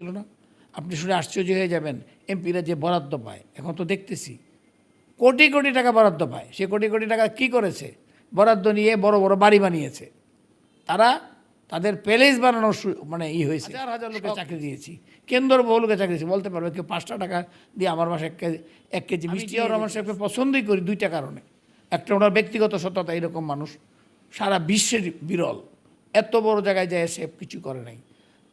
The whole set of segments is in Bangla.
ছিল না? আপনি শুনে আশ্চর্য হয়ে যাবেন এমপিরা যে বরাদ্দ পায় এখন তো দেখতেছি। কোটি কোটি টাকা বরাদ্দ পায়। সে কোটি কোটি টাকা কি করেছে? বরাদ্দ নিয়ে বড় বড় বাড়ি বানিয়েছে। তারা তাদের প্যালেস বানানোর মানে ই হয়েছে। হাজার হাজার লোকের চাকরি দিয়েছি। কেন্দ্র বহুলোকে চাকরি দিয়েছি। বলতে পারবে কেউ পাঁচটা টাকা দিয়ে আমার বাসায় এক কেজি এক কেজি মিষ্টি আর আমার সাথে পছন্দই করি দুইটা কারণে। একটা ওনার ব্যক্তিগত সততা এরকম মানুষ। সারা বিশ্বের বিরল। এত বড় জায়গায় যায় সে কিছু করে নাই।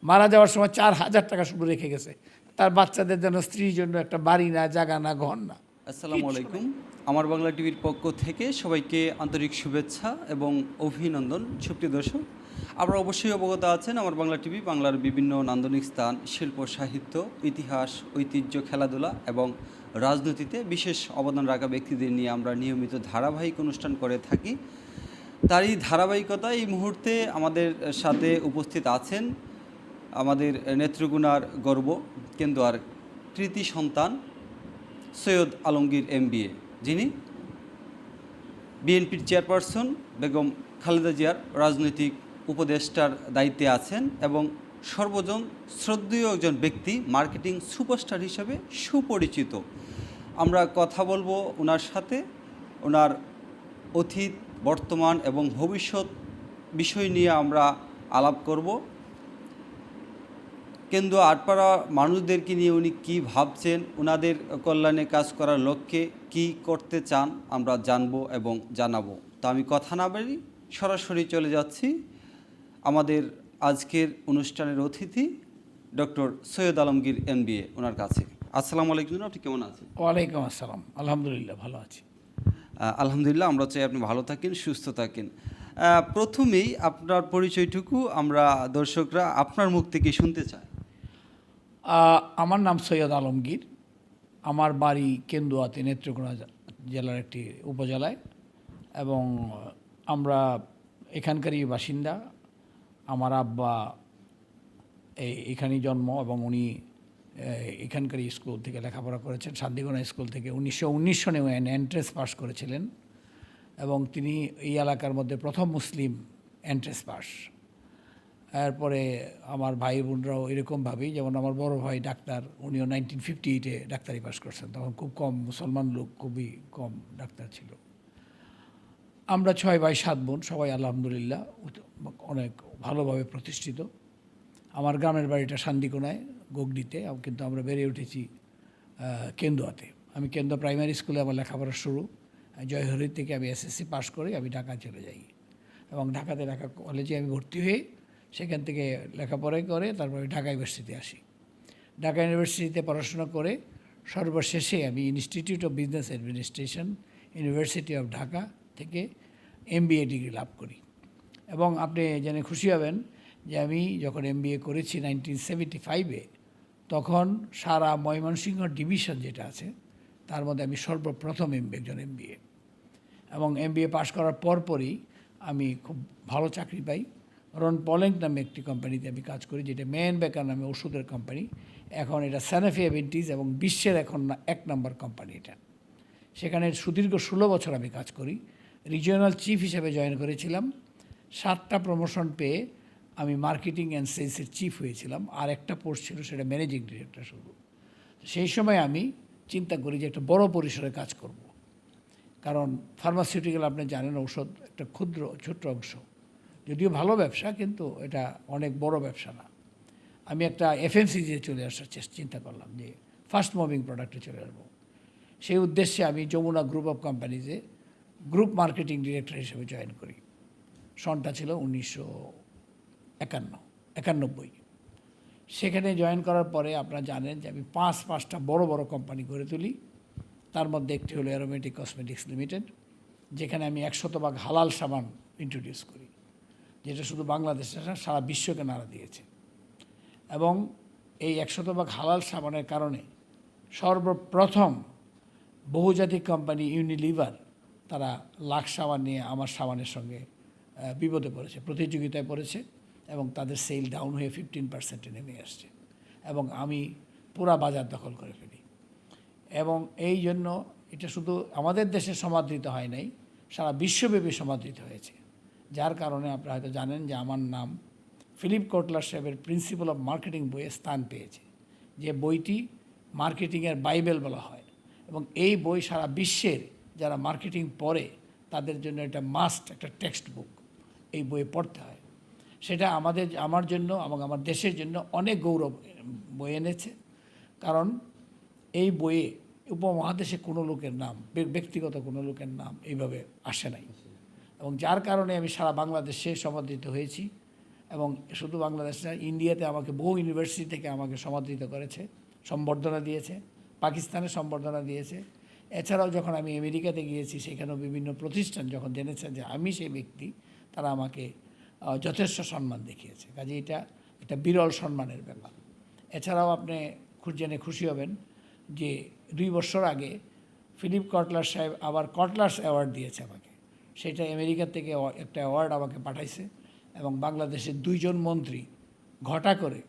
মারা যাওয়ার সময় চার হাজার টাকা শুধু রেখে গেছে। তার বাচ্চাদের জন্য স্ত্রীর জন্য একটা বাড়ি না জায়গা না ঘর না। আসসালামু আলাইকুম। আমার বাংলা টিভির পক্ষ থেকে সবাইকে আন্তরিক শুভেচ্ছা এবং অভিনন্দন। সুপ্রিয় দর্শক আপনারা অবশ্যই অবগত আছেন আমার বাংলা টিভি বাংলার বিভিন্ন নান্দনিক স্থান শিল্প সাহিত্য ইতিহাস ঐতিহ্য খেলাধুলা এবং রাজনীতিতে বিশেষ অবদান রাখা ব্যক্তিদের নিয়ে আমরা নিয়মিত ধারাবাহিক অনুষ্ঠান করে থাকি। তারই ধারাবাহিকতা এই মুহূর্তে আমাদের সাথে উপস্থিত আছেন আমাদের নেত্রগুণার গর্ব কেন্দুয়ার কৃতি সন্তান সৈয়দ আলমগীর এমবিএ। যিনি বিএনপির চেয়ারপারসন বেগম খালেদা জিয়ার রাজনৈতিক উপদেষ্টার দায়িত্বে আছেন এবং সর্বজন শ্রদ্ধেয় একজন ব্যক্তি, মার্কেটিং সুপারস্টার হিসেবে সুপরিচিত। আমরা কথা বলব ওনার সাথে। ওনার অতীত, বর্তমান এবং ভবিষ্যৎ বিষয় নিয়ে আমরা আলাপ করব। কেন্দ্র আটপাড়া মানুষদেরকে নিয়ে উনি কী ভাবছেন? ওনাদের কল্যাণে কাজ করার লক্ষ্যে কি করতে চান? আমরা জানব এবং জানাব। তো আমি কথা না বাড়ি সরাসরি চলে যাচ্ছি আমাদের আজকের অনুষ্ঠানের অতিথি ডক্টর সৈয়দ আলমগীর এনবিএ ওনার কাছে। আসসালামু আলাইকুম আপনি কেমন আছেন? ওয়ালাইকুম আসসালাম। আলহামদুলিল্লাহ ভালো আছি। আলহামদুলিল্লাহ আমরা চাই আপনি ভালো থাকেন সুস্থ থাকেন। প্রথমেই আপনার পরিচয়টুকু আমরা দর্শকরা আপনার মুখ থেকে শুনতে চাই। আমার নাম সৈয়দ আলমগীর। আমার বাড়ি কেন্দুয়াতে নেত্রকোনা জেলার একটি উপজেলায়। এবং আমরা এখানকারই বাসিন্দা। আমার আব্বা এই এখানেই জন্ম এবং উনি এ, এখানকারই স্কুল থেকে লেখাপড়া করেছেন শান্তিগোনা স্কুল থেকে উনিশশো উনিশ সনে এন্ট্রেন্স পাস করেছিলেন। এবং তিনি এই এলাকার মধ্যে প্রথম মুসলিম এন্ট্রেন্স পাস এরপরে আমার ভাই বোনরাও এরকমভাবেই যেমন আমার বড় ভাই ডাক্তার, উনিও নাইনটিন ফিফটি এইটে ডাক্তারি পাস করছেন। তখন খুব কম মুসলমান লোক খুবই কম ডাক্তার ছিল। আমরা ছয় ভাই, সাত বোন, সবাই আলহামদুলিল্লাহ অনেক ভালোভাবে প্রতিষ্ঠিত। আমার গ্রামের বাড়িটা শান্তিকোনায় গগডিতে, কিন্তু আমরা বেড়ে উঠেছি কেন্দুয়াতে। আমি কেন্দুয়া প্রাইমারি স্কুলে আমার লেখাপড়া শুরু। জয়হরি থেকে আমি এসএসসি পাশ করে আমি ঢাকা চলে যাই। এবং ঢাকাতে ঢাকা কলেজে আমি ভর্তি হয়ে সেখান থেকে লেখাপড়াই করে, তারপরে ঢাকা ইউনিভার্সিটিতে আসি। ঢাকা ইউনিভার্সিটিতে পড়াশোনা করে সর্বশেষে আমি institute of business administration university of Dhaka থেকে এমবিএ ডিগ্রি লাভ করি। এবং আপনি জেনে খুশি হবেন যে আমি যখন এমবিএ করেছি নাইনটিন সেভেন্টি ফাইভে তখন সারা ময়মনসিংহ ডিভিশন যেটা আছে, তার মধ্যে আমি সর্বপ্রথম এমবি একজন এমবিএ এবং এমবিএ পাশ করার পরপরই আমি খুব ভালো চাকরি পাই। রন পলেন্ট নামে একটি কোম্পানিতে আমি কাজ করি, যেটা মেন বেকার নামে ওষুধের কোম্পানি এখন এটা স্যানাফি অ্যাভেন্টিস এবং বিশ্বের এখন এক নম্বর কোম্পানি এটা। সেখানে সুদীর্ঘ ষোলো বছর আমি কাজ করি। রিজিওনাল চিফ হিসেবে জয়েন করেছিলাম। সাতটা প্রমোশন পেয়ে আমি মার্কেটিং অ্যান্ড সেলসের চিফ হয়েছিলাম। আর একটা পোস্ট ছিল, সেটা ম্যানেজিং ডিরেক্টর শুধু সেই সময় আমি চিন্তা করি যে একটা বড় পরিসরে কাজ করব। কারণ ফার্মাসিউটিক্যাল আপনি জানেন, ঔষধ একটা ক্ষুদ্র, ছোট্ট অংশ। যদিও ভালো ব্যবসা, কিন্তু এটা অনেক বড় ব্যবসা না। আমি একটা এফএমসিজিতে চলে আসার চেষ্টা চিন্তা করলাম যে ফার্স্ট মুভিং প্রোডাক্টে চলে আসব। সেই উদ্দেশ্যে আমি যমুনা গ্রুপ অফ কোম্পানিজে গ্রুপ মার্কেটিং ডিরেক্টর হিসেবে জয়েন করি। সনটা ছিল উনিশশো একান্ন একানব্বই সেখানে জয়েন করার পরে আপনারা জানেন যে আমি পাঁচ, পাঁচটা বড় বড় কোম্পানি গড়ে তুলি। তার মধ্যে একটি হলো অ্যারোমেটিক কসমেটিক্স লিমিটেড যেখানে আমি একশত ভাগ হালাল সাবান ইন্ট্রোডিউস করি। যেটা শুধু বাংলাদেশে না, সারা বিশ্বকে নাড়া দিয়েছে। এবং এই একশত ভাগ হালাল সাবানের কারণে সর্বপ্রথম বহুজাতিক কোম্পানি ইউনিলিভার তারা লাখ সাবান নিয়ে আমার সাবানের সঙ্গে বিপদে পড়েছে, প্রতিযোগিতায় পড়েছে এবং তাদের সেল ডাউন হয়ে ফিফটিন পার্সেন্টে নেমে আসছে এবং আমি পুরা বাজার দখল করে ফেলি। এবং এই জন্য এটা শুধু আমাদের দেশে সমাদৃত হয় নাই, সারা বিশ্বব্যাপী সমাদৃত হয়েছে। যার কারণে আপনারা হয়তো জানেন যে আমার নাম ফিলিপ কোটলার সাহেবের প্রিন্সিপাল অফ মার্কেটিং বইয়ে স্থান পেয়েছে। যে বইটি মার্কেটিংয়ের বাইবেল বলা হয় এবং এই বই সারা বিশ্বের যারা মার্কেটিং পড়ে তাদের জন্য এটা মাস্ট, একটা টেক্সট বুক এই বই পড়তে হয়। সেটা আমাদের, আমার জন্য এবং আমার দেশের জন্য অনেক গৌরব বই এনেছে। কারণ এই বইয়ে উপমহাদেশে কোনো লোকের নাম, ব্যক্তিগত কোনো লোকের নাম এইভাবে আসে নাই। এবং যার কারণে আমি সারা বাংলাদেশে সমাদৃত হয়েছি এবং শুধু বাংলাদেশ না, ইন্ডিয়াতে আমাকে বহু ইউনিভার্সিটি থেকে আমাকে সমাদৃত করেছে, সম্বর্ধনা দিয়েছে, পাকিস্তানে সম্বর্ধনা দিয়েছে। এছাড়াও যখন আমি আমেরিকাতে গিয়েছি, সেখানেও বিভিন্ন প্রতিষ্ঠান যখন জেনেছেন যে আমি সেই ব্যক্তি, তারা আমাকে যথেষ্ট সম্মান দেখিয়েছে। কাজে এটা একটা বিরল সম্মানের ব্যাপার। এছাড়াও আপনি জেনে খুশি হবেন যে দুই বছর আগে ফিলিপ কটলার সাহেব আবার কটলার্স অ্যাওয়ার্ড দিয়েছে আমাকে। সেটা আমেরিকা থেকে একটা অ্যাওয়ার্ড আমাকে পাঠাইছে এবং বাংলাদেশের দুইজন মন্ত্রী ঘটা করে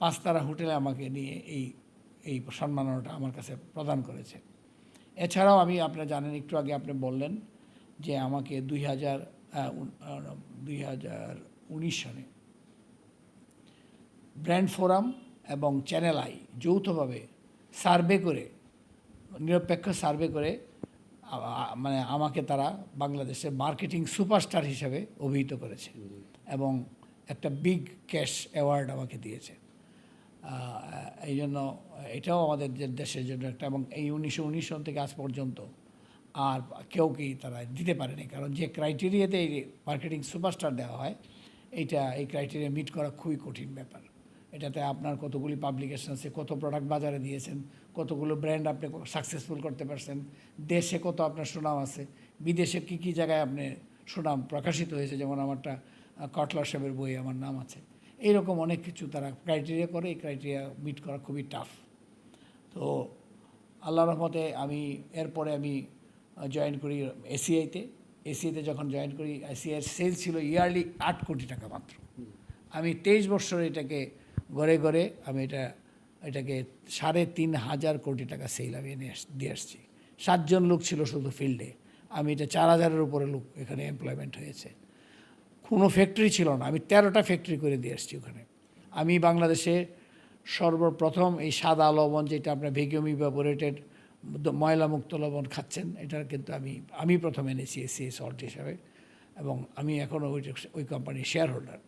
পাঁচতারা হোটেলে আমাকে নিয়ে এই এই সম্মাননাটা আমার কাছে প্রদান করেছে। এছাড়াও আমি, আপনারা জানেন, একটু আগে আপনি বললেন যে আমাকে দুই হাজার দুই হাজার উনিশ সালে ব্র্যান্ড ফোরাম এবং চ্যানেল আই যৌথভাবে সার্ভে করে, নিরপেক্ষ সার্ভে করে মানে আমাকে তারা বাংলাদেশের মার্কেটিং সুপারস্টার হিসেবে অভিহিত করেছে এবং একটা বিগ ক্যাশ অ্যাওয়ার্ড আমাকে দিয়েছে। এই জন্য এটাও আমাদের দেশের জন্য একটা এবং এই উনিশশো উনিশ সন থেকে আজ পর্যন্ত আর কেউ কি তারা দিতে পারেনি। কারণ যে ক্রাইটেরিয়াতে এই মার্কেটিং সুপারস্টার দেওয়া হয়, এইটা, এই ক্রাইটেরিয়া মিট করা খুবই কঠিন ব্যাপার। এটাতে আপনার কতগুলি পাবলিকেশন আছে কত প্রোডাক্ট বাজারে দিয়েছেন, কতগুলো ব্র্যান্ড আপনি সাকসেসফুল করতে পারছেন, দেশে কত আপনার সুনাম আছে, বিদেশে কী কী জায়গায় আপনি সুনাম প্রকাশিত হয়েছে, যেমন আমারটা কটলার সাহেবের বই আমার নাম আছে। এইরকম অনেক কিছু তারা ক্রাইটেরিয়া করে, এই ক্রাইটেরিয়া মিট করা খুবই টাফ তো আল্লাহ রহমতে আমি, এরপরে আমি জয়েন করি এসিআইতে এসিআইতে যখন জয়েন করি এসিআইয়ের সেল ছিল ইয়ারলি আট কোটি টাকা মাত্র। আমি তেইশ বছর এটাকে গড়ে গড়ে আমি এটা, এটাকে সাড়ে তিন হাজার কোটি টাকা সেল আমি এনে দিয়ে আসছি। সাতজন লোক ছিল শুধু ফিল্ডে আমি এটা চার হাজারের উপরে লোক এখানে এমপ্লয়মেন্ট হয়েছে। কোনো ফ্যাক্টরি ছিল না। আমি তেরোটা ফ্যাক্টরি করে দিয়ে আসছি ওখানে। আমি বাংলাদেশে সর্বপ্রথম এই সাদা লবণ যেটা আপনার ভেকিউম ইভাপোরেটেড ময়লামুক্ত লবণ খাচ্ছেন, এটা কিন্তু আমি আমি প্রথম এনেছি এসি সল্ট হিসাবে। এবং আমি এখনও ওই ওই কোম্পানির শেয়ার হোল্ডার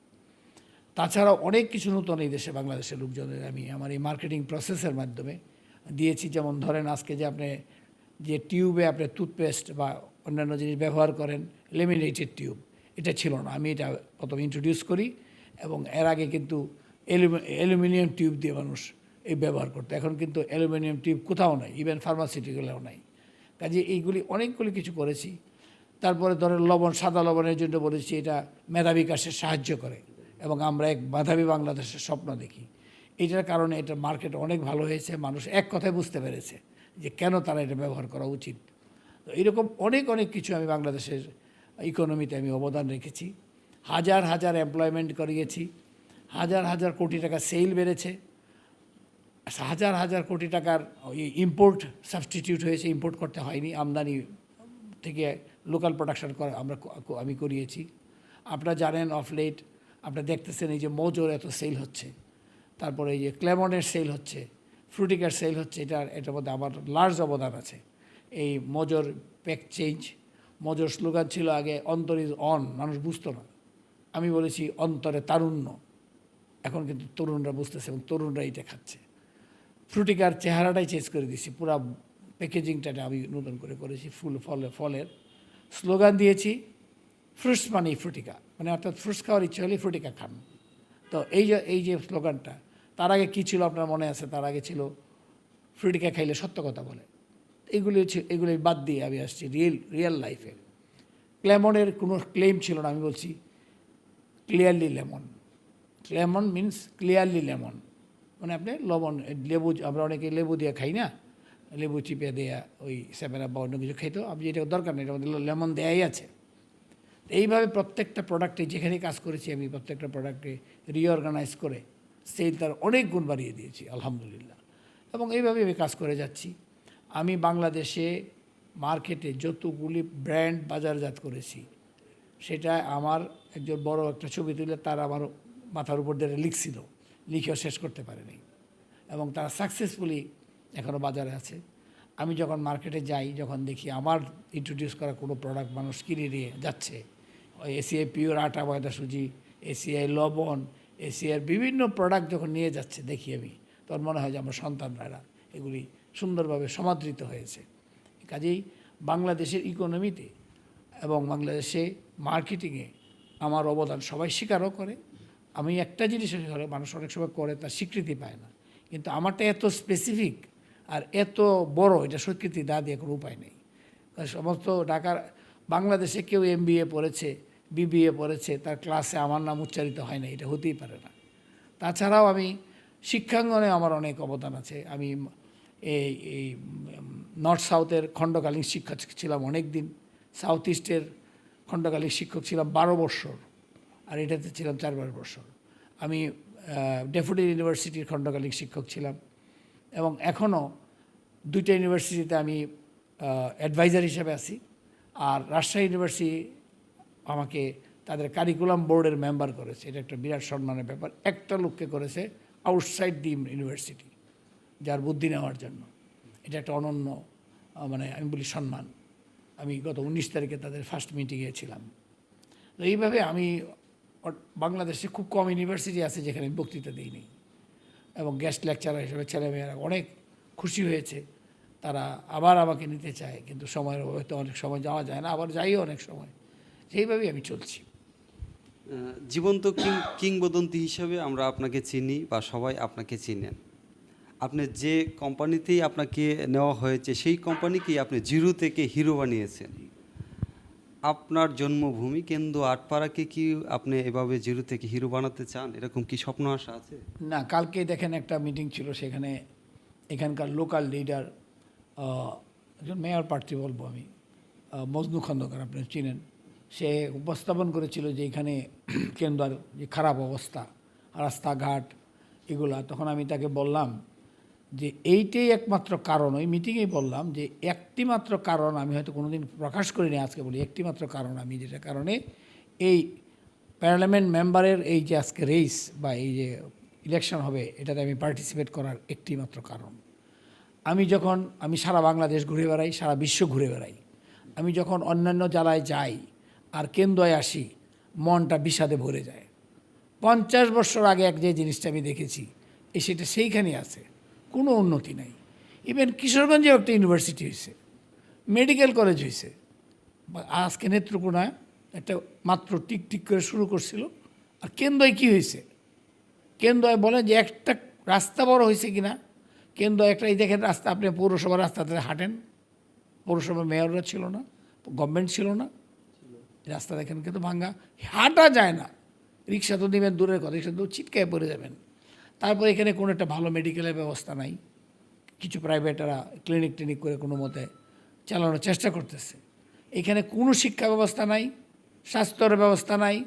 তাছাড়াও অনেক কিছু নতুন এই দেশে বাংলাদেশের লোকজনের আমি আমার এই মার্কেটিং প্রসেসের মাধ্যমে দিয়েছি। যেমন ধরেন আজকে যে আপনি যে টিউবে আপনি টুথপেস্ট বা অন্যান্য জিনিস ব্যবহার করেন লেমিনেটেড টিউব এটা ছিল না। আমি এটা প্রথম ইন্ট্রোডিউস করি এবং এর আগে কিন্তু অ্যালুমিনিয়াম টিউব দিয়ে মানুষ এই ব্যবহার করতো। এখন কিন্তু অ্যালুমিনিয়াম টিউব কোথাও নাই ইভেন ফার্মাসিউটিক্যালেও নাই। কাজে এইগুলি অনেকগুলি কিছু করেছি। তারপরে ধরেন লবণ, সাদা লবণের জন্য বলেছি, এটা মেধা বিকাশে সাহায্য করে। এবং আমরা এক মেধাবী বাংলাদেশের স্বপ্ন দেখি। এটার কারণে এটা মার্কেট অনেক ভালো হয়েছে, মানুষ এক কথায় বুঝতে পেরেছে যে কেন তারা এটা ব্যবহার করা উচিত। তো এরকম অনেক অনেক কিছু আমি বাংলাদেশের ইকোনমিতে আমি অবদান রেখেছি। হাজার হাজার এমপ্লয়মেন্ট করিয়েছি, হাজার হাজার কোটি টাকা সেল বেড়েছে, হাজার হাজার কোটি টাকার ইম্পোর্ট সাবস্টিটিউট হয়েছে ইম্পোর্ট করতে হয়নি, আমদানি থেকে লোকাল প্রোডাকশন করা আমরা আমি করিয়েছি। আপনারা জানেন অফ লেট আপনারা দেখতেছেন এই যে মজোর এত সেল হচ্ছে। তারপরে এই যে ক্লেমনের সেল হচ্ছে, ফ্রুটিকার সেল হচ্ছে এটার এটার মধ্যে আমার লার্জ অবদান আছে। এই মজোর প্যাক চেঞ্জ মজোর স্লোগান ছিল আগে, অন্তর ইজ অন মানুষ বুঝতো না। আমি বলেছি, অন্তরে তারুণ্য এখন কিন্তু তরুণরা বুঝতেছে এবং তরুণরা এটা খাচ্ছে। ফ্রুটিকার চেহারাটাই চেঞ্জ করে দিয়েছি, পুরো প্যাকেজিংটা আমি নতুন করে করেছি, ফুল ফলে, ফলের। স্লোগান দিয়েছি ফ্রুটস মানে ফ্রুটিকা মানে অর্থাৎ ফ্রুটস খাওয়ার ইচ্ছে হলে ফ্রুটিকা খান। তো এই যে এই যে স্লোগানটা, তার আগে কী ছিল আপনার মনে আছে? তার আগে ছিল ফ্রুটিকা খাইলে সত্য কথা বলে। এগুলি এগুলি বাদ দিয়ে আমি আসছি রিয়েল রিয়েল লাইফে ক্লেমনের কোনো ক্লেম ছিল না, আমি বলছি clearly lemon lemon means clearly lemon মানে আপনি লবণ, লেবু, আমরা অনেকে লেবু দিয়ে খাই না? লেবু চিপে দেয়া ওই আপ বা অন্য কিছু খাইতো। আপনি যেটা দরকার নেই এটা মধ্যে লেমন দেয়াই আছে। এইভাবে প্রত্যেকটা প্রোডাক্টে যেখানে কাজ করেছি আমি প্রত্যেকটা প্রোডাক্টে রিঅর্গানাইজ করে সেল তার অনেক গুণ বাড়িয়ে দিয়েছি, আলহামদুলিল্লাহ। এবং এইভাবে আমি কাজ করে যাচ্ছি। আমি বাংলাদেশে মার্কেটে যতগুলি ব্র্যান্ড বাজারজাত করেছি, সেটা আমার একজন বড় একটা ছবি তুলে তার আমার মাথার উপর দিয়ে লিখছিল, লিখেও শেষ করতে পারেনি। এবং তারা সাকসেসফুলি এখনও বাজারে আছে। আমি যখন মার্কেটে যাই, যখন দেখি আমার ইন্ট্রোডিউস করা কোনো প্রোডাক্ট মানুষ কিনে নিয়ে যাচ্ছে, ওই এসিআই পিওর আটা, ময়দা, সুজি এসিআই লবণ এসিআর বিভিন্ন প্রোডাক্ট যখন নিয়ে যাচ্ছে, দেখি আমি, তখন মনে হয় যে আমার সন্তানরা এগুলি সুন্দরভাবে সমাদৃত হয়েছে। কাজেই বাংলাদেশের ইকোনমিতে এবং বাংলাদেশে মার্কেটিংয়ে আমার অবদান সবাই স্বীকারও করে। আমি একটা জিনিস মানুষ অনেক সময় করে, তার স্বীকৃতি পায় না। কিন্তু আমারটা এত স্পেসিফিক আর এত বড়, এটা স্বীকৃতি না দিয়ে কোনো উপায় নেই। সমস্ত ঢাকার, বাংলাদেশে কেউ এম পড়েছে বিবিএ পড়েছে, তার ক্লাসে আমার নাম উচ্চারিত হয় না, এটা হতেই পারে না। তাছাড়াও আমি শিক্ষাঙ্গনে আমার অনেক অবদান আছে। আমি এই এই নর্থ সাউথের খণ্ডকালীন শিক্ষক ছিলাম অনেক দিন সাউথ ইস্টের খণ্ডকালীন শিক্ষক ছিলাম বারো বছর আর এটাতে ছিলাম চার বারো বৎসর। আমি ডেপুটি ইউনিভার্সিটির খণ্ডকালীন শিক্ষক ছিলাম। এবং এখনও দুইটা ইউনিভার্সিটিতে আমি অ্যাডভাইজার হিসেবে আছি। আর রাজশাহী ইউনিভার্সিটি আমাকে তাদের কারিকুলাম বোর্ডের মেম্বার করেছে। এটা একটা বিরাট সম্মানের ব্যাপার। একটা লোককে করেছে আউটসাইড দি ইউনিভার্সিটি যার বুদ্ধি নেওয়ার জন্য। এটা একটা অনন্য মানে আমি বলি সম্মান। আমি গত উনিশ তারিখে তাদের ফার্স্ট মিটিংয়ে ছিলাম। তো এইভাবে আমি বাংলাদেশে খুব কম ইউনিভার্সিটি আছে যেখানে আমি বক্তৃতা দিইনি। এবং গেস্ট লেকচারার হিসেবে ছেলেমেয়েরা অনেক খুশি হয়েছে। তারা আবার আমাকে নিতে চায়, কিন্তু সময়ের অভাবে তো অনেক সময় যাওয়া যায় না, আবার যাইও অনেক সময়। সেইভাবেই আমি চলছি। জীবন্ত কিং, কিংবদন্তি হিসেবে আমরা আপনাকে চিনি বা সবাই আপনাকে চিনেন। আপনি যে কোম্পানিতেই আপনাকে নেওয়া হয়েছে, সেই কোম্পানিকেই আপনি জিরো থেকে হিরো বানিয়েছেন। আপনার জন্মভূমি কেন্দ্র আটপাড়াকে কি আপনি এভাবে জিরো থেকে হিরো বানাতে চান? এরকম কি স্বপ্ন আশা আছে? না কালকে দেখেন একটা মিটিং ছিল, সেখানে এখানকার লোকাল লিডার একজন মেয়র প্রার্থী বলব আমি মজনু খন্দকার, আপনি চিনেন। সে উপস্থাপন করেছিল যে এখানে কেন্দ্রার যে খারাপ অবস্থা, রাস্তাঘাট, এগুলা। তখন আমি তাকে বললাম যে এইটাই একমাত্র কারণ। ওই মিটিংয়েই বললাম যে একটি মাত্র কারণ আমি হয়তো কোনোদিন প্রকাশ করিনি আজকে বলি একটি মাত্র কারণ আমি যেটা কারণে এই পার্লামেন্ট মেম্বারের এই যে আজকে রেস বা এই যে ইলেকশন হবে, এটাতে আমি পার্টিসিপেট করার একটি মাত্র কারণ। আমি যখন, আমি সারা বাংলাদেশ ঘুরে বেড়াই, সারা বিশ্ব ঘুরে বেড়াই। আমি যখন অন্যান্য জেলায় যাই আর কেন্দ্রয় আসি, মনটা বিষাদে ভরে যায়। পঞ্চাশ বছর আগে এক যে জিনিসটা আমি দেখেছি সেটা সেইখানেই আছে। কোনো উন্নতি নাই। ইভেন কিশোরগঞ্জেও একটা ইউনিভার্সিটি হয়েছে মেডিকেল কলেজ হয়েছে আজকে নেত্রকোনায় একটা মাত্র টিক টিক করে শুরু করছিল। আর কেন্দ্রয় কি হয়েছে কেন্দ্রয় বলে যে একটা রাস্তা বড় হয়েছে কিনা? কেন্দ্র একটা, এই দেখেন রাস্তা, আপনি পৌরসভার রাস্তাতে হাঁটেন। পৌরসভার মেয়ররা ছিল না গভর্নমেন্ট ছিল না। রাস্তা দেখেন কিন্তু ভাঙ্গা। হাঁটা যায় না। রিক্সা তো নেবেন দূরের কথা, রিক্সা তো ছিটকায় পড়ে যাবেন। তারপর এখানে কোনো একটা ভালো মেডিকেলের ব্যবস্থা নাই। কিছু প্রাইভেটরা ক্লিনিক টিনিক করে কোনো মতে চালানোর চেষ্টা করতেছে। এখানে কোনো শিক্ষা ব্যবস্থা নাই, স্বাস্থ্যের ব্যবস্থা নাই,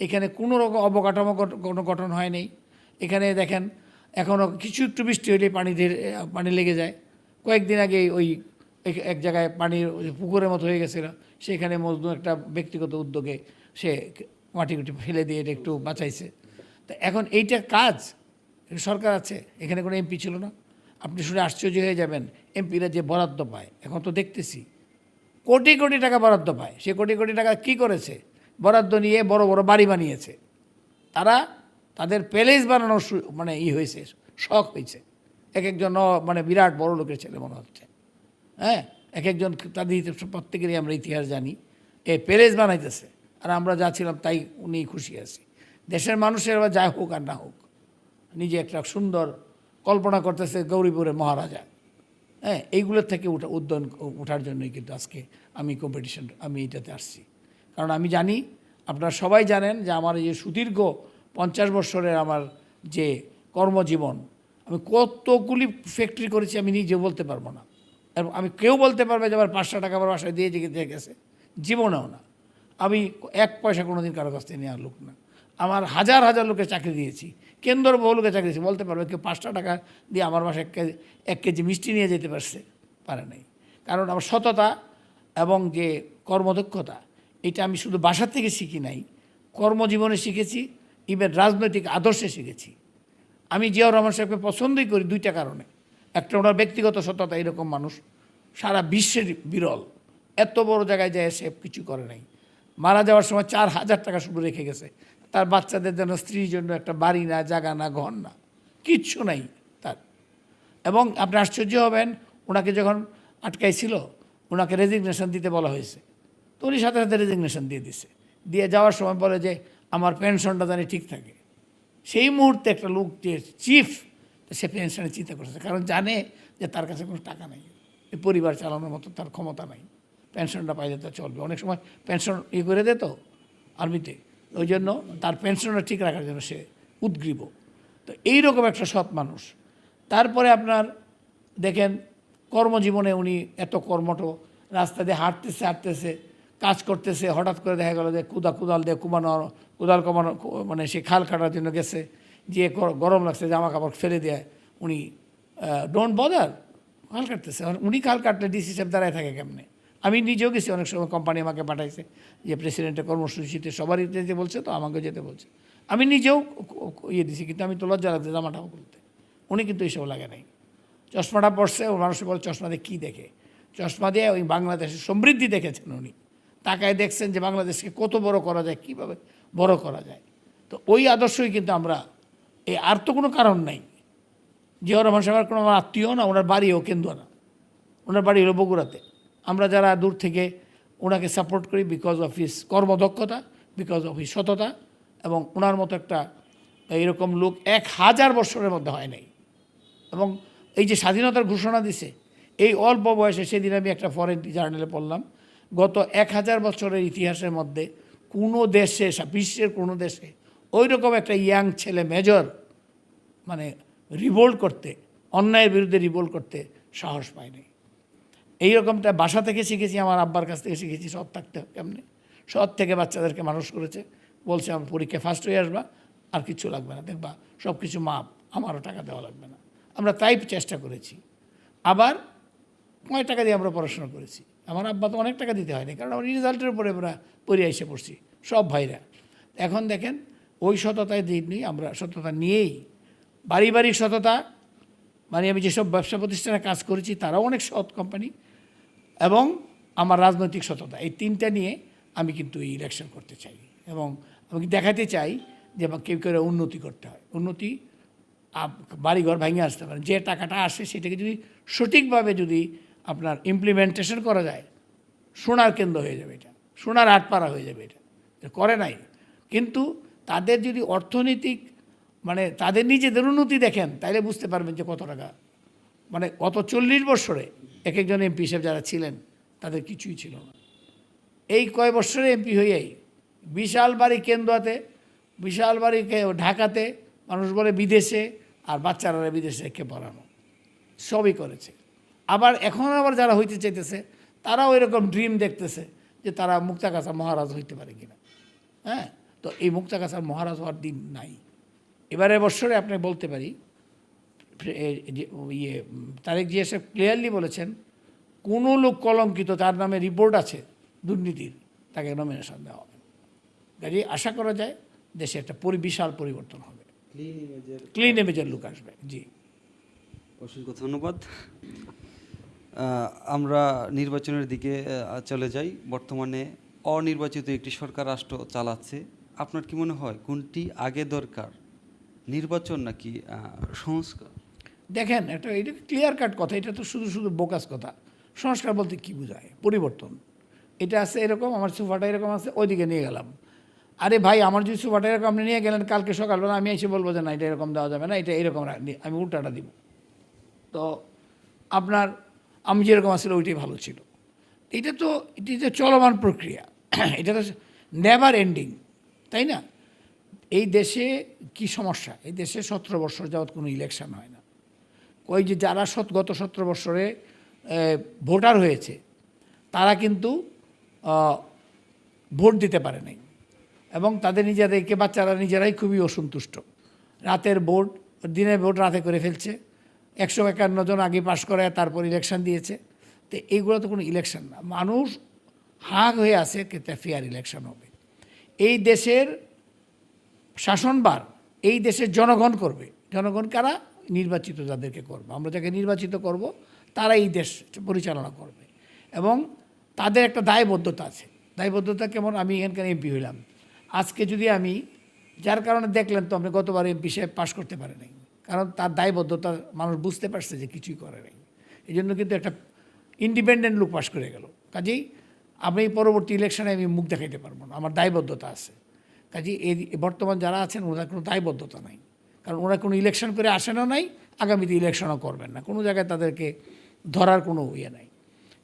এখানে কোনো রকম অবকাঠামো কোনো গঠন হয় হয়নি এখানে দেখেন এখনও কিছু একটু বৃষ্টি হলেই পানি পানি লেগে যায়। কয়েকদিন আগে ওই এক- জায়গায় পানির পুকুরের মতো হয়ে গেছিল, সেখানে মজদুর একটা ব্যক্তিগত উদ্যোগে সে মাটি ফেলে দিয়ে এটা একটু বাঁচাইছে। তা এখন এইটা কাজ সরকার আছে, এখানে কোনো এমপি ছিল না। আপনি শুনে আশ্চর্য হয়ে যাবেন, এমপিরা যে বরাদ্দ পায়। এখন তো দেখতেছি, কোটি কোটি টাকা বরাদ্দ পায়। সে কোটি কোটি টাকা কি করেছে? বরাদ্দ নিয়ে বড় বড় বাড়ি বানিয়েছে। তারা তাদের প্যালেস বানানোর মানে ই হয়েছে, শখ হয়েছে। এক একজন মানে বিরাট বড় লোকের ছেলে মনে হচ্ছে। হ্যাঁ? এক একজন তাদের প্রত্যেকেরই আমরা ইতিহাস জানি। এ প্যালেস বানাইতেছে। আর আমরা যা ছিলাম তাই উনি খুশি আছি। দেশের মানুষের আবার যা হোক আর না হোক নিজে একটা সুন্দর কল্পনা করতেছে গৌরীপুরের মহারাজা। হ্যাঁ এইগুলোর থেকে উঠা উদ্যয়ন ওঠার জন্যই কিন্তু আজকে আমি কম্পিটিশন আমি এটাতে আসছি। কারণ আমি জানি, আপনারা সবাই জানেন যে আমার এই যে সুদীর্ঘ পঞ্চাশ বছরের আমার যে কর্মজীবন, আমি কতগুলি ফ্যাক্টরি করেছি আমি নিজে বলতে পারব না। এবং আমি কেউ বলতে পারবে যে আমার পাঁচশো টাকা আমার বাসায় দিয়ে দিয়ে গেছে। জীবনেও না। আমি এক পয়সা কোনো দিন কারও কাছ থেকে নেওয়ার লোক না। আমার হাজার হাজার লোকের চাকরি দিয়েছি। কেন্দ্র বহু লোকের চাকরি দিয়েছি। বলতে পারবে কেউ পাঁচটা টাকা দিয়ে আমার মাসে এক কেজি এক কেজি মিষ্টি নিয়ে যেতে পারছে, পারে নাই। কারণ আমার সততা এবং যে কর্মদক্ষতা, এটা আমি শুধু বাসার থেকে শিখি নাই, কর্মজীবনে শিখেছি ইভেন রাজনৈতিক আদর্শে শিখেছি। আমি জিয়াউর রহমান সাহেবকে পছন্দই করি দুইটা কারণে। একটা, ওনার ব্যক্তিগত সততা এরকম মানুষ, সারা বিশ্বের বিরল। এত বড় জায়গায় যায়, সে কিছু করে নাই। মারা যাওয়ার সময় চার হাজার টাকা শুধু রেখে গেছে। তার বাচ্চাদের জন্য স্ত্রীর জন্য একটা বাড়ি না জাগা না, ঘর না, কিচ্ছু নাই তার। এবং আপনি আশ্চর্য হবেন, ওনাকে যখন আটকাইছিল, ওনাকে রেজিগনেশন দিতে বলা হয়েছে। তো উনি সাথে সাথে রেজিগনেশন দিয়ে দিছে। দিয়ে যাওয়ার সময় বলে যে, আমার পেনশনটা জানি ঠিক থাকে। সেই মুহূর্তে একটা লোক যে চিফ সে পেনশনের চিন্তা করেছে কারণ জানে যে তার কাছে কোনো টাকা নেই। পরিবার চালানোর মতো তার ক্ষমতা নাই। পেনশনটা পাইলে তো চলবে। অনেক সময় পেনশন ইয়ে করে দিত আর্মিতে ওই জন্য তার পেনশনটা ঠিক রাখার জন্য সে উদ্গ্রীব। তো এইরকম একটা সৎ মানুষ। তারপরে আপনার দেখেন, কর্মজীবনে উনি এত কর্মঠ, রাস্তা দিয়ে হাঁটতেছে হাঁটতেছে, কাজ করতেছে, হঠাৎ করে দেখা গেল যে কুদা, কুদাল দিয়ে কুমানো, কুদাল কমানো মানে সে খাল কাটার জন্য গেছে, যে গরম লাগছে জামা কাপড় ফেলে দেয় উনি ডোন্ট বদার খাল কাটতেছে। উনি খাল কাটলে ডিসি সাহেব দাঁড়ায় থাকে কেমনে? আমি নিজেও গেছি, অনেক সময় কোম্পানি আমাকে পাঠাইছে যে প্রেসিডেন্টের কর্মসূচিতে সবারই যেতে বলছে তো আমাকেও যেতে বলছে। আমি নিজেও ইয়ে দিছি, কিন্তু আমি তো লজ্জা লাগছে জামাটাও খুলতে। উনি কিন্তু এইসব লাগে নাই। চশমাটা পড়ছে ও মানুষ বলে, চশমা দিয়ে কী দেখে? চশমা দিয়ে ওই বাংলাদেশের সমৃদ্ধি দেখেছেন উনি। তাকায় দেখছেন যে বাংলাদেশকে কত বড় করা যায়, কীভাবে বড় করা যায়। তো ওই আদর্শই কিন্তু আমরা এই আর তো কোনো কারণ নাই। জিয়াউর রহমান সাহেবের কোনো আমার আত্মীয় না, ওনার বাড়িও কেন্দ্র না। ওনার বাড়ি হলো বগুড়াতে। আমরা যারা দূর থেকে ওনাকে সাপোর্ট করি বিকজ অফ হিস কর্মদক্ষতা বিকজ অফ হিস সততা এবং ওনার মতো একটা এইরকম লোক এক হাজার বছরের মধ্যে হয় নাই। এবং এই যে স্বাধীনতার ঘোষণা দিছে, এই অল্প বয়সে সেদিন আমি একটা ফরেন জার্নালে পড়লাম, গত এক হাজার বছরের ইতিহাসের মধ্যে কোনো দেশে, বিশ্বের কোনো দেশে ওই রকম একটা ইয়াং ছেলে মেজর মানে রিভোল্ট করতে, অন্যায়ের বিরুদ্ধে রিভোল্ট করতে সাহস পায়নি এইরকমটা বাসা থেকে শিখেছি, আমার আব্বার কাছ থেকে শিখেছি, সৎ থাকতে কেমনি? সৎ থেকে বাচ্চাদেরকে মানুষ করেছে, বলছে আমার পরীক্ষায় ফার্স্ট হয়ে আসবা, আর কিছু লাগবে না, দেখবা সব কিছু মাপ, আমারও টাকা দেওয়া লাগবে না। আমরা তাই চেষ্টা করেছি। আবার কয় টাকা দিয়ে আমরা পড়াশোনা করেছি? আমার আব্বা তো অনেক টাকা দিতে হয়নি, কারণ আমরা রেজাল্টের উপরে আমরা পড়ে এসে পড়ছি, সব ভাইরা। এখন দেখেন, ওই সততায় দিক নিয়ে আমরা সততা নিয়েই, পারিবারিক সততা মানে আমি যেসব ব্যবসা প্রতিষ্ঠানে কাজ করেছি, তারাও অনেক সৎ কোম্পানি এবং আমার রাজনৈতিক সততা, এই তিনটা নিয়ে আমি কিন্তু এই ইলেকশন করতে চাই। এবং আমি দেখাতে চাই যে কেউ কেউ উন্নতি করতে হয়। উন্নতি বাড়িঘর ভেঙে আসতে পারে। যে টাকাটা আসে সেটাকে যদি সঠিকভাবে যদি আপনার ইমপ্লিমেন্টেশন করা যায়, সোনার কেন্দ্র হয়ে যাবে এটা, সোনার আটপাড়া হয়ে যাবে এটা। এটা করে নাই। কিন্তু তাদের যদি অর্থনৈতিক মানে তাদের নিজেদের উন্নতি দেখেন, তাইলে বুঝতে পারবেন যে কত টাকা মানে গত চল্লিশ বছরে এক একজন এমপি হিসেবে যারা ছিলেন, তাদের কিছুই ছিল না। এই কয় বছরে এমপি হইয়াই বিশাল বাড়ি কেন্দ্রাতে বিশাল বাড়ি ঢাকাতে মানুষ বলে বিদেশে আর বাচ্চারা বিদেশে রেখে পড়ানো। সবই করেছে। আবার এখন আবার যারা হইতে চাইতেছে, তারাও এরকম ড্রিম দেখতেছে যে তারা মুক্তাগাছা মহারাজ হইতে পারে কিনা। হ্যাঁ? তো এই মুক্তাগাছার মহারাজ হওয়ার দিন নাই। এবারে বছরে আপনি বলতে পারি ইয়ে তারেক জিয়া সাহেব ক্লিয়ারলি বলেছেন কোনো লোক কলঙ্কিত তার নামে রিপোর্ট আছে দুর্নীতির তাকে নমিনেশন দেওয়া হবে। কাজে আশা করা যায় দেশে একটা পরি বিশাল পরিবর্তন হবে। ক্লিন ইমেজের লোক আসবে জি। অসংখ্য ধন্যবাদ। আমরা নির্বাচনের দিকে চলে যাই। বর্তমানে অনির্বাচিত একটি সরকার রাষ্ট্র চালাচ্ছে। আপনার কি মনে হয় কোনটি আগে দরকার? নির্বাচন নাকি সংস্কার? দেখেন একটা এটা ক্লিয়ার কাট কথা, এটা তো শুধু শুধু বোকাস কথা। সংস্কার বলতে কি বোঝায়? পরিবর্তন। এটা আছে এরকম, আমার সোফাটা এরকম আছে, ওইদিকে নিয়ে গেলাম। আরে ভাই, আমার যদি সোফাটা এরকম আপনি নিয়ে গেলেন, কালকে সকালবেলা আমি এসে বলব যে, না, এটা এরকম দেওয়া যাবে না, এটা এরকম আমি উল্টাটা দিব। তো আপনার, আমি যেরকম আসলে ওইটাই ভালো ছিল। এটা তো এটি যে চলমান প্রক্রিয়া, এটা তো নেভার এন্ডিং তাই না? এই দেশে কি সমস্যা? এই দেশে সতেরো বছর যাবৎ কোনো ইলেকশন হয় না। ওই যে যারা সত গত সতেরো বছরে ভোটার হয়েছে, তারা কিন্তু ভোট দিতে পারে নাই। এবং তাদের নিজেদেরকে বাচ্চারা নিজেরাই খুবই অসন্তুষ্ট। রাতের ভোট, দিনের ভোট রাতে করে ফেলছে। একশো একান্ন জন আগে পাশ করে, তারপর ইলেকশন দিয়েছে। তো এইগুলো তো কোনো ইলেকশন না। মানুষ হাঁ হয়ে আছে কিন্তু ফেয়ার ইলেকশন হবে। এই দেশের শাসনবার এই দেশের জনগণ করবে। জনগণ কারা? নির্বাচিত যাদেরকে করবে, আমরা যাকে নির্বাচিত করব তারা এই দেশ পরিচালনা করবে। এবং তাদের একটা দায়বদ্ধতা আছে। দায়বদ্ধতা কেমন? আমি এখানকার এমপি হইলাম। আজকে যদি আমি, যার কারণে দেখলেন তো আপনি গতবার এমপি সাহেব পাশ করতে পারে নাই। কারণ তার দায়বদ্ধতা মানুষ বুঝতে পারছে যে কিছুই করে নাই। এই জন্য কিন্তু একটা ইন্ডিপেন্ডেন্ট লোক পাশ করে গেল। কাজেই আমি পরবর্তী ইলেকশনে আমি মুখ দেখাইতে পারব না। আমার দায়বদ্ধতা আছে। কাজেই এই বর্তমান যারা আছেন ওনার কোনো দায়বদ্ধতা নাই। কারণ ওরা কোনো ইলেকশন করে আসেনও নাই, আগামীতে ইলেকশনও করবেন না। কোনো জায়গায় তাদেরকে ধরার কোনো ইয়ে নাই।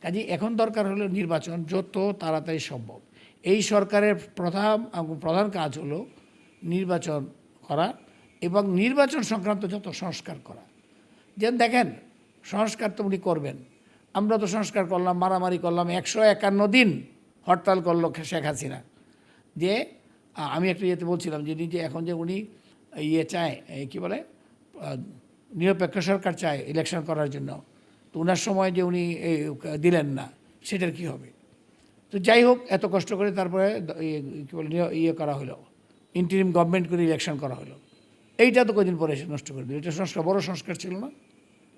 কাজে এখন দরকার হলো নির্বাচন যত তাড়াতাড়ি সম্ভব। এই সরকারের প্রধান প্রধান কাজ হলো নির্বাচন করা এবং নির্বাচন সংক্রান্ত যত সংস্কার করা। যেন দেখেন, সংস্কার তো উনি করবেন। আমরা তো সংস্কার করলাম, মারামারি করলাম, একশো একান্ন দিন হরতাল করল শেখ হাসিনা। যে, আমি একটা ইয়েতে বলছিলাম যে, নিজে এখন যে উনি ইয়ে চায় এই কী বলে নিরপেক্ষ সরকার চায় ইলেকশন করার জন্য। তো ওনার সময় যে উনি দিলেন না, সেটার কি হবে? তো যাই হোক, এত কষ্ট করে তারপরে কী বলে ইয়ে করা হলো। ইন্টারিম গভর্নমেন্ট করে ইলেকশন করা হলো। এইটা তো কদিন পরে এসে নষ্ট করে দিল। এটা সংস্কার, বড় সংস্কার ছিল না।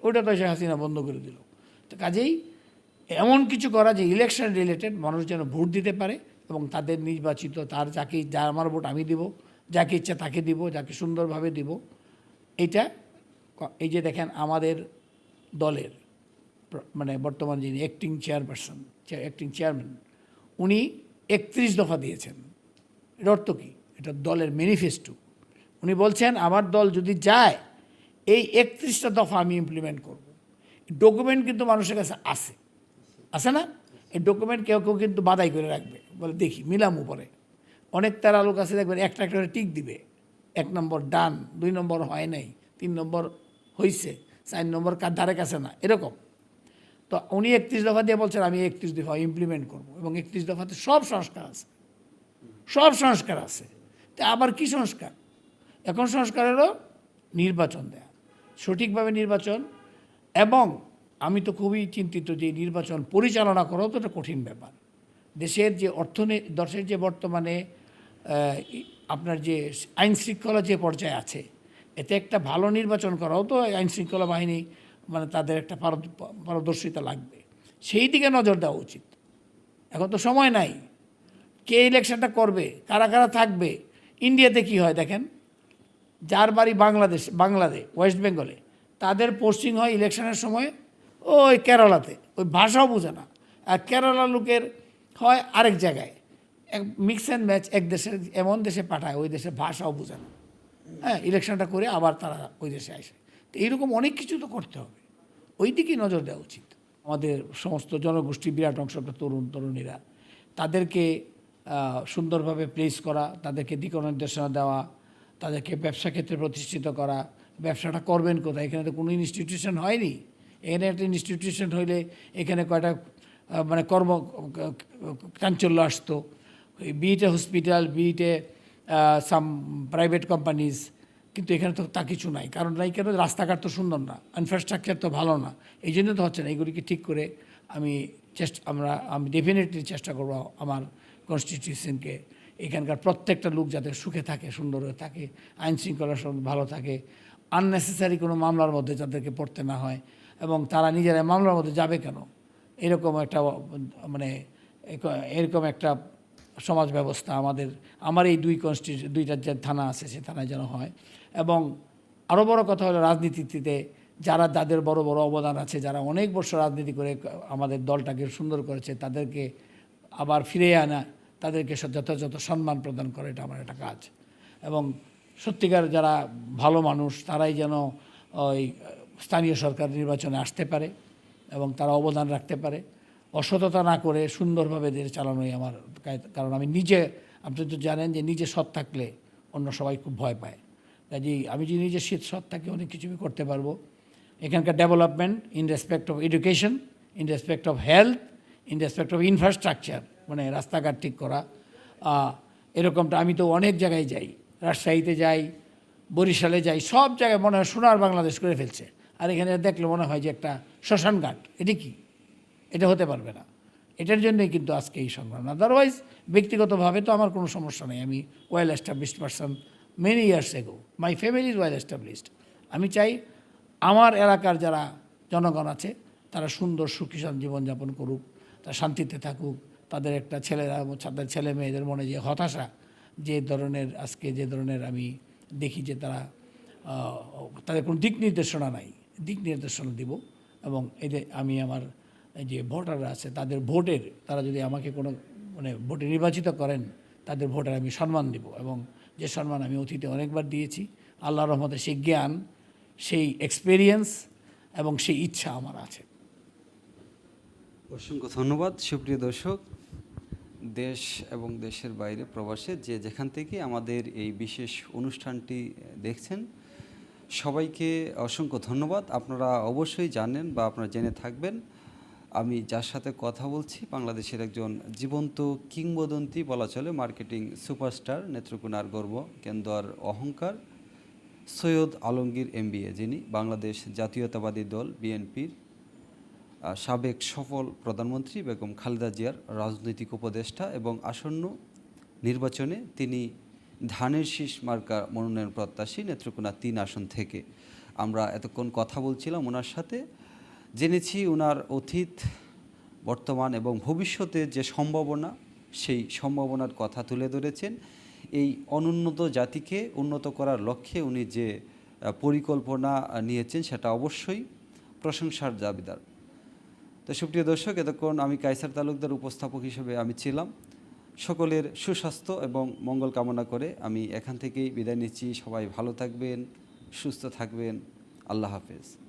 ওইটা তো এসে হাসিনা বন্ধ করে দিল। তো কাজেই এমন কিছু করা যে ইলেকশন রিলেটেড মানুষ যেন ভোট দিতে পারে এবং তাদের নির্বাচিত, তার যাকে যা আমার ভোট আমি দিব যাকে ইচ্ছা তাকে দিব, যাকে সুন্দরভাবে দিব। এটা এই যে দেখেন আমাদের দলের মানে বর্তমান যিনি অ্যাক্টিং চেয়ারপারসন অ্যাক্টিং চেয়ারম্যান উনি একত্রিশ দফা দিয়েছেন। এর অর্থ কী? এটা দলের ম্যানিফেস্টো উনি বলছেন, আমার দল যদি যায়, এই একত্রিশটা দফা আমি ইমপ্লিমেন্ট করব। ডকুমেন্ট কিন্তু মানুষের কাছে আছে। আছে না? এই ডকুমেন্ট কেউ কেউ কিন্তু বাদাই করে রাখবে। বলে, দেখি, মিলাম উপরে অনেক তারা লোক আছে, দেখবেন একটা একটা করে টিক দিবে। এক নম্বর ডান, দুই নম্বর হয় নাই, তিন নম্বর হইছে, চার নম্বর কার ধারে কাছে না, এরকম। তো উনি একত্রিশ দফা দিয়ে বলছেন, আমি একত্রিশ দফা ইমপ্লিমেন্ট করব এবং একত্রিশ দফাতে সব সংস্কার আছে। সব সংস্কার আছে। তা আবার কি সংস্কার? এখন সংস্কারেরও নির্বাচন দেয়া, সঠিকভাবে নির্বাচন এবং আমি তো খুবই চিন্তিত যে নির্বাচন পরিচালনা করাও তো একটা কঠিন ব্যাপার। দেশের যে অর্থনীতি দেশের যে বর্তমানে আপনার যে আইন শৃঙ্খলা যে পর্যায়ে আছে, এতে একটা ভালো নির্বাচন করাও তো আইন শৃঙ্খলা বাহিনী মানে তাদের একটা পারদর্শিতা লাগবে। সেই দিকে নজর দেওয়া উচিত। এখন তো সময় নাই। কে ইলেকশনটা করবে, কারা কারা থাকবে, ইন্ডিয়াতে কি হয় দেখেন? যার বাড়ি বাংলাদেশ বাংলাদেশ ওয়েস্ট বেঙ্গলে, তাদের পোস্টিং হয় ইলেকশনের সময় ওই কেরালাতে। ওই ভাষাও বোঝে না। আর কেরালা লোকের হয় আরেক জায়গায়। এক মিক্স অ্যান্ড ম্যাচ এক দেশের, এমন দেশে পাঠায়, ওই দেশের ভাষাও বোঝে না। হ্যাঁ ইলেকশনটা করে আবার তারা ওই দেশে আসে। তো এইরকম অনেক কিছু তো করতে হবে। ওই দিকেই নজর দেওয়া উচিত। আমাদের সমস্ত জনগোষ্ঠী, বিরাট অংশ তরুণ, তরুণীরা, তাদেরকে সুন্দরভাবে প্লেস করা, তাদেরকে দিক নির্দেশনা দেওয়া, তাদেরকে ব্যবসা ক্ষেত্রে প্রতিষ্ঠিত করা, ব্যবসাটা করবেন কোথায়? এখানে তো কোনো ইনস্টিটিউশন হয়নি। এখানে একটা ইনস্টিটিউশন হইলে এখানে কয়টা মানে কর্ম চাঞ্চল্য আসতো। Be it hospital be it some private companies কিন্তু এখানে তো তা কিছু নাই। কারণ নাই কেন? রাস্তাঘাট তো সুন্দর না ইনফ্রাস্ট্রাকচার তো ভালো না। এই জন্য তো হচ্ছে না, এগুলিকে ঠিক করে আমি চেষ্টা, আমরা, আমি ডেফিনেটলি চেষ্টা করব আমার কনস্টিটিউশনকে এখানকার প্রত্যেকটা লোক যাতে সুখে থাকে, সুন্দর হয়ে থাকে, আইন শৃঙ্খলা ভালো থাকে আননেসেসারি কোনো মামলার মধ্যে যাদেরকে পড়তে না হয়, এবং তারা নিজেরা মামলার মধ্যে যাবে কেন? এরকম একটা মানে এরকম একটা সমাজ ব্যবস্থা, আমাদের, আমার এই দুই কনস্টিটিউ দুইটা যে থানা আছে, সে থানায় যেন হয়। এবং আরও বড় কথা হলো রাজনীতিতে যারা, যাদের বড় বড় অবদান আছে, যারা অনেক বছর রাজনীতি করে আমাদের দলটাকে সুন্দর করেছে, তাদেরকে আবার ফিরে আনা, তাদেরকে যথাযথ সম্মান প্রদান করে, এটা আমার একটা কাজ। এবং সত্যিকার যারা ভালো মানুষ, তারাই যেন ওই স্থানীয় সরকার নির্বাচনে আসতে পারে এবং তারা অবদান রাখতে পারে। অসততা না করে সুন্দরভাবে দেশ চালানোই আমার কারণ আমি নিজে, আপনি তো জানেন যে নিজে সৎ থাকলে অন্য সবাই খুব ভয় পায়। কাজেই আমি যদি নিজে শীত সৎ থাকি, অনেক কিছু করতে পারব। এখানকার development in respect of education in respect of health in respect of infrastructure মানে রাস্তাঘাট ঠিক করা। এরকমটা আমি তো অনেক জায়গায় যাই। রাজশাহীতে যাই, বরিশালে যাই, সব জায়গায় মনে হয় সোনার বাংলাদেশ করে ফেলছে। আর এখানে দেখলে মনে হয় যে একটা শ্মশান ঘাট এটি কি? এটা হতে পারবে না। এটার জন্যই কিন্তু আজকে এই সংগ্রাম। আদারওয়াইজ ব্যক্তিগতভাবে তো আমার কোনো সমস্যা নেই। আমি well established person many years ago my family is well established আমি চাই আমার এলাকার যারা জনগণ আছে, তারা সুন্দর শান্ত জীবনযাপন করুক, তারা শান্তিতে থাকুক। তাদের একটা ছেলেরা, তাদের ছেলে মেয়েদের মনে যে হতাশা, যে ধরনের আজকে যে ধরনের আমি দেখি যে তারা তাদের কোনো দিক নির্দেশনা নাই। দিক নির্দেশনা দিব এবং এদের আমি আমার যে ভোটাররা আছে, তাদের ভোটের, তারা যদি আমাকে কোনো মানে ভোটে নির্বাচিত করেন, তাদের ভোটের আমি সম্মান দিব এবং যে সম্মান আমি অতীতে অনেকবার দিয়েছি, আল্লাহর রহমতে সেই জ্ঞান, সেই এক্সপেরিয়েন্স এবং সেই ইচ্ছা আমার আছে। অসংখ্য ধন্যবাদ। সুপ্রিয় দর্শক, দেশ এবং দেশের বাইরে প্রবাসে যে যেখান থেকে আমাদের এই বিশেষ অনুষ্ঠানটি দেখছেন, সবাইকে অসংখ্য ধন্যবাদ। আপনারা অবশ্যই জানেন বা আপনারা জেনে থাকবেন আমি যার সাথে কথা বলছি, বাংলাদেশের একজন জীবন্ত কিংবদন্তি বলা চলে, মার্কেটিং সুপারস্টার নেত্রকোনার গর্ব কেন্দ্র অহংকার, সৈয়দ আলমগীর এমবিএ, যিনি বাংলাদেশ জাতীয়তাবাদী দল বিএনপির সাবেক সফল প্রধানমন্ত্রী বেগম খালেদা জিয়ার রাজনৈতিক উপদেষ্টা এবং আসন্ন নির্বাচনে তিনি ধানের শীষ মার্কা মনোনয়ন প্রত্যাশী নেত্রকোনা তিন আসন থেকে। আমরা এতক্ষণ কথা বলছিলাম ওনার সাথে। জেনেছি ওনার অতীত, বর্তমান এবং ভবিষ্যতে যে সম্ভাবনা, সেই সম্ভাবনার কথা তুলে ধরেছেন। এই অনুন্নত জাতিকে উন্নত করার লক্ষ্যে উনি যে পরিকল্পনা নিয়েছেন সেটা অবশ্যই প্রশংসার দাবিদার। তো সুপ্রিয় দর্শক, এতক্ষণ আমি কাইসার তালুকদার উপস্থাপক হিসেবে আমি ছিলাম। সকলের সুস্বাস্থ্য এবং মঙ্গল কামনা করে আমি এখান থেকেই বিদায় নিচ্ছি। সবাই ভালো থাকবেন, সুস্থ থাকবেন। আল্লাহ হাফেজ।